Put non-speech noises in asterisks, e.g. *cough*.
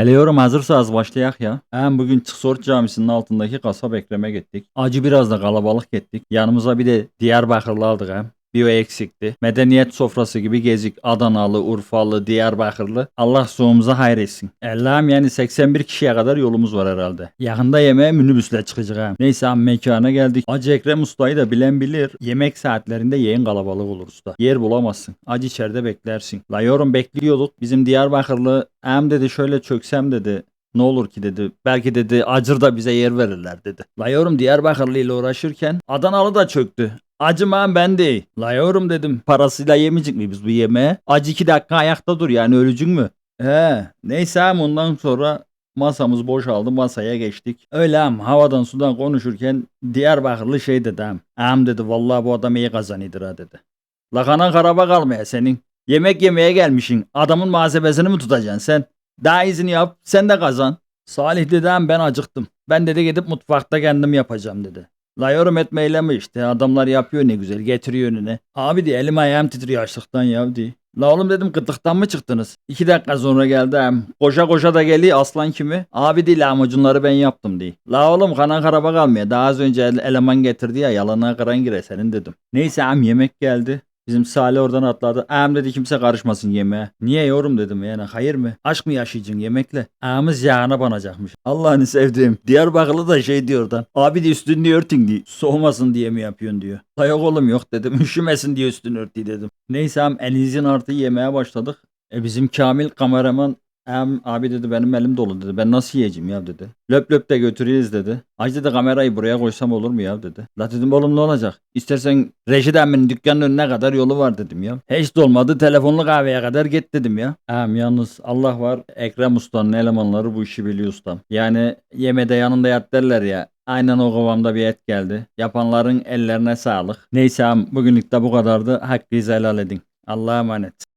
Hele yorum hazırsa az başlayak ya. Hem bugün Çıksort Camisi'nin altındaki kasap Ekrem'e gittik. Acı biraz da kalabalık gittik. Yanımıza bir de Diyarbakırlı aldık hem. Bir o eksikti. Medeniyet sofrası gibi gezik. Adanalı, Urfalı, Diyarbakırlı. Allah sonumuza hayır etsin. Allah'ım yani 81 kişiye kadar yolumuz var herhalde. Yakında yemeğe minibüsle çıkacak ha. Neyse hem mekana geldik. Acı Ekrem Usta'yı da bilen bilir. Yemek saatlerinde yayın kalabalık olur usta. Yer bulamazsın. Acı içeride beklersin. La yorum bekliyorduk. Bizim Diyarbakırlı hem dedi şöyle çöksem dedi. Ne olur ki dedi. Belki dedi acır da bize yer verirler dedi. La yorum Diyarbakırlı ile uğraşırken Adanalı da çöktü. Acımam ben değil. La yorum dedim. Parasıyla yemeyecek mi biz bu yemeğe? Acı iki dakika ayakta dur yani ölücün mü? He. Neyse hem ondan sonra masamız boşaldı masaya geçtik. Öyle hem havadan sudan konuşurken Diyarbakırlı şey dedi hem. Hem dedi vallahi bu adam iyi kazanıdır ha dedi. La kana karaba kalmaya senin. Yemek yemeye gelmişsin. Adamın malzemesini mi tutacaksın sen? Daha iyisini yap. Sen de kazan. Salih dedi hem ben acıktım. Ben dedi gidip mutfakta kendim yapacağım dedi. La yorum etmeyle mi işte adamlar yapıyor ne güzel getiriyor önüne. Abi diye elim ayağım titriyor açlıktan ya diye. La oğlum dedim kıtlıktan mı çıktınız? İki dakika sonra geldi hem. Koşa koşa da geliyor aslan kimi? Abi değil lahmacunları ben yaptım diye. La oğlum kana karaba kalmıyor. Daha az önce ele- eleman getirdi ya yalana kıran gire senin dedim. Neyse hem yemek geldi. Bizim Salih oradan atladı. Ağam dedi kimse karışmasın yemeğe. Niye yorum dedim yani hayır mı? Aşk mı yaşayacaksın yemekle? Ağamız yağına banacakmış. Allah'ını sevdiğim. Diyarbakırlı da şey diyor oradan. Abi de üstünü örtün diye. Soğumasın diye mi yapıyorsun diyor. La yok oğlum yok dedim. *laughs* Üşümesin diye üstünü örtü dedim. Neyse hem elinizin artı yemeye başladık. E bizim Kamil kameraman hem abi dedi benim elim dolu dedi. Ben nasıl yiyeceğim ya dedi. Löp löp de götürüyoruz dedi. Ay dedi kamerayı buraya koysam olur mu ya dedi. La dedim oğlum ne olacak? İstersen Reşit emminin dükkanının önüne kadar yolu var dedim ya. Hiç de olmadı telefonlu kahveye kadar git dedim ya. Hem yalnız Allah var Ekrem Usta'nın elemanları bu işi biliyor ustam. Yani yemede yanında yat derler ya. Aynen o kıvamda bir et geldi. Yapanların ellerine sağlık. Neyse hem bugünlük de bu kadardı. Hakkınızı helal edin. Allah'a emanet.